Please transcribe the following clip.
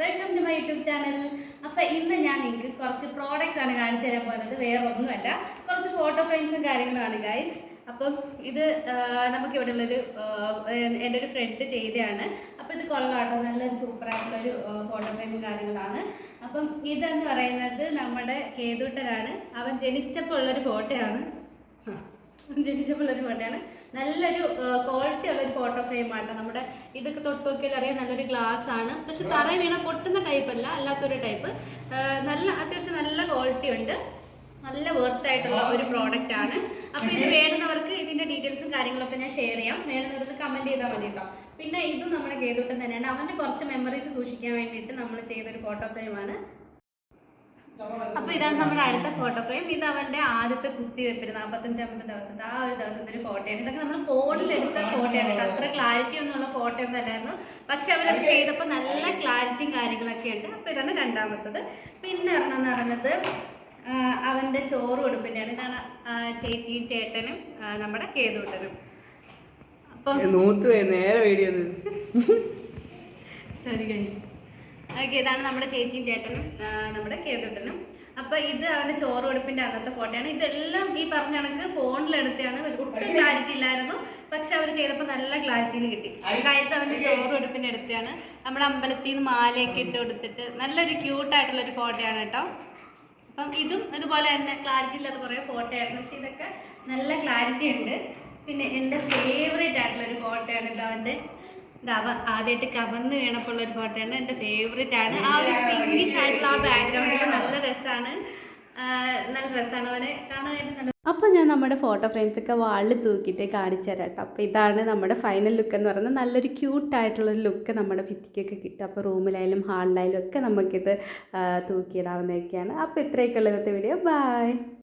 Welcome to my YouTube channel അപ്പൊ ഇന്ന് ഞാൻ നിങ്ങൾക്ക് കുറച്ച് പ്രോഡക്റ്റ്സ് ആണ് കാണിച്ചു തരാൻ പോകുന്നത്. വേറെ ഒന്നുമല്ല. കുറച്ച് ഫോട്ടോ ഫ്രെയിംസും കാര്യങ്ങളുമാണ് ഗൈസ് അപ്പം ഇത് നമുക്ക് ഇവിടെ ഉള്ളൊരു എന്റെ ഒരു ഫ്രണ്ട് ചെയ്തതാണ്. അപ്പം ഇത് കൊള്ളാട്ടോ. നല്ലൊരു സൂപ്പർ ആയിട്ടുള്ളൊരു ഫോട്ടോ ഫ്രെയിമും കാര്യങ്ങളാണ്. അപ്പം ഇതെന്ന് പറയുന്നത് നമ്മുടെ കേതുട്ടനാണ്. അവൻ ജനിച്ചപ്പോൾ ഉള്ളൊരു ഫോട്ടോയാണ് ജനിച്ചപ്പോൾ ഒരു ഫോട്ടോയാണ് നല്ലൊരു ക്വാളിറ്റി ഉള്ള ഒരു ഫോട്ടോ ഫ്രെയിം ആണ് നമ്മുടെ ഇതൊക്കെ തൊട്ട് നോക്കിയാൽ അറിയാം നല്ലൊരു ഗ്ലാസ് ആണ്. പക്ഷെ തറ വീണ പൊട്ടുന്ന ടൈപ്പ് അല്ല അല്ലാത്തൊരു ടൈപ്പ് നല്ല അത്യാവശ്യം നല്ല ക്വാളിറ്റി ഉണ്ട്. നല്ല വർത്ത് ആയിട്ടുള്ള ഒരു പ്രോഡക്റ്റ് ആണ്. അപ്പൊ ഇത് വേണ്ടുന്നവർക്ക് ഇതിന്റെ ഡീറ്റെയിൽസും കാര്യങ്ങളൊക്കെ ഞാൻ ഷെയർ ചെയ്യാം. വേണ്ടുന്നവർക്ക് കമന്റ് ചെയ്താൽ മതി കേട്ടോ പിന്നെ ഇതും നമ്മുടെ കേതുട്ടൻ തന്നെയാണ്. അവന്റെ കുറച്ച് മെമ്മറീസ് സൂക്ഷിക്കാൻ വേണ്ടിയിട്ട് നമ്മൾ ചെയ്തൊരു ഫോട്ടോ ഫ്രെയിം ആണ്. അപ്പൊ ഇതാണ് നമ്മുടെ അടുത്ത ഫോട്ടോ ഫ്രെയിം ഇത് അവന്റെ ആദ്യത്തെ കുത്തിവെപ്പിന് നാപ്പത്തഞ്ചാമത്തെ ദിവസത്തെ ആ ഒരു ദിവസത്തെ ഒരു ഫോട്ടോയാണ് ഇതൊക്കെ നമ്മൾ ഫോണിൽ എടുത്ത ഫോട്ടോയാണ് കേട്ടോ. അത്ര ക്ലാരിറ്റി ഒന്നുമുള്ള ഫോട്ടോ ഒന്നും അല്ലായിരുന്നു. പക്ഷെ അവരത് ചെയ്തപ്പോൾ നല്ല ക്ലാരിറ്റിയും കാര്യങ്ങളൊക്കെ ഉണ്ട്. അപ്പൊ ഇതാണ് രണ്ടാമത്തത്. പിന്നെ ഒരെണ്ണം പറയുന്നത് അവന്റെ ചോറ് കൊടുപ്പിന്റെയാണ്. ഇതാണ് ചേച്ചിയും ചേട്ടനും നമ്മുടെ കേതൂട്ടനും അപ്പം നേരെ സോറി ഗൈസ് ഓക്കെ ഇതാണ് നമ്മുടെ ചേച്ചിയും ചേട്ടനും നമ്മുടെ കേതുട്ടനും. അപ്പൊ ഇത് അവന്റെ ചോറ് കൊടുപ്പിന്റെ അന്നത്തെ ഫോട്ടോയാണ്. ഇതെല്ലാം ഈ പറഞ്ഞ കണക്ക് ഫോണിലെടുത്തെയാണ് ഒട്ടും ക്ലാരിറ്റി ഇല്ലായിരുന്നു. പക്ഷെ അവർ ചെയ്തപ്പോൾ നല്ല ക്ലാരിറ്റിയിൽ കിട്ടി. കഴുത്ത് അവന്റെ ചോറ് കൊടുപ്പിന്റെ അടുത്തെയാണ് നമ്മുടെ അമ്പലത്തിൽ നിന്ന് മാലയൊക്കെ ഇട്ട് കൊടുത്തിട്ട് നല്ലൊരു ക്യൂട്ടായിട്ടുള്ള ഒരു ഫോട്ടോയാണ് കേട്ടോ. അപ്പം ഇതും ഇതുപോലെ തന്നെ ക്ലാരിറ്റി ഇല്ലാത്ത കുറേ ഫോട്ടോ ആയിരുന്നു പക്ഷെ ഇതൊക്കെ നല്ല ക്ലാരിറ്റി ഉണ്ട്. പിന്നെ എന്റെ ഫേവറേറ്റ് ആയിട്ടുള്ള ഒരു ഫോട്ടോയാണ് ഇത് അവന്റെ അവ ആദ്യമായിട്ട് കവന്ന് വീണപ്പോൾ ഒരു ഫോട്ടോ ആണ് എന്റെ ഫേവറേറ്റ് ആണ്. ആ ഒരു പിങ്കിഷ് ആയിട്ടുള്ള ആ ബാക്ക്ഗ്രൗണ്ടിൽ നല്ല രസമാണ് നല്ല രസമാണ് അവനെ കാണാനായിട്ട് നല്ല അപ്പോൾ ഞാൻ നമ്മുടെ ഫോട്ടോ ഫ്രെയിംസ് ഒക്കെ വാളിൽ തൂക്കിയിട്ട് കാണിച്ചു തരാം കേട്ടോ. അപ്പോൾ ഇതാണ് നമ്മുടെ ഫൈനൽ ലുക്ക് എന്ന് പറയുന്നത്. നല്ലൊരു ക്യൂട്ടായിട്ടുള്ളൊരു ലുക്ക് നമ്മുടെ ഭിത്തിക്കൊക്കെ കിട്ടും. അപ്പോൾ റൂമിലായാലും ഹാളിലായാലും ഒക്കെ നമുക്കിത് തൂക്കിയിടാവുന്നതൊക്കെയാണ്. അപ്പോൾ ഇത്രയൊക്കെയുള്ള ഇന്നത്തെ വീഡിയോ ബൈ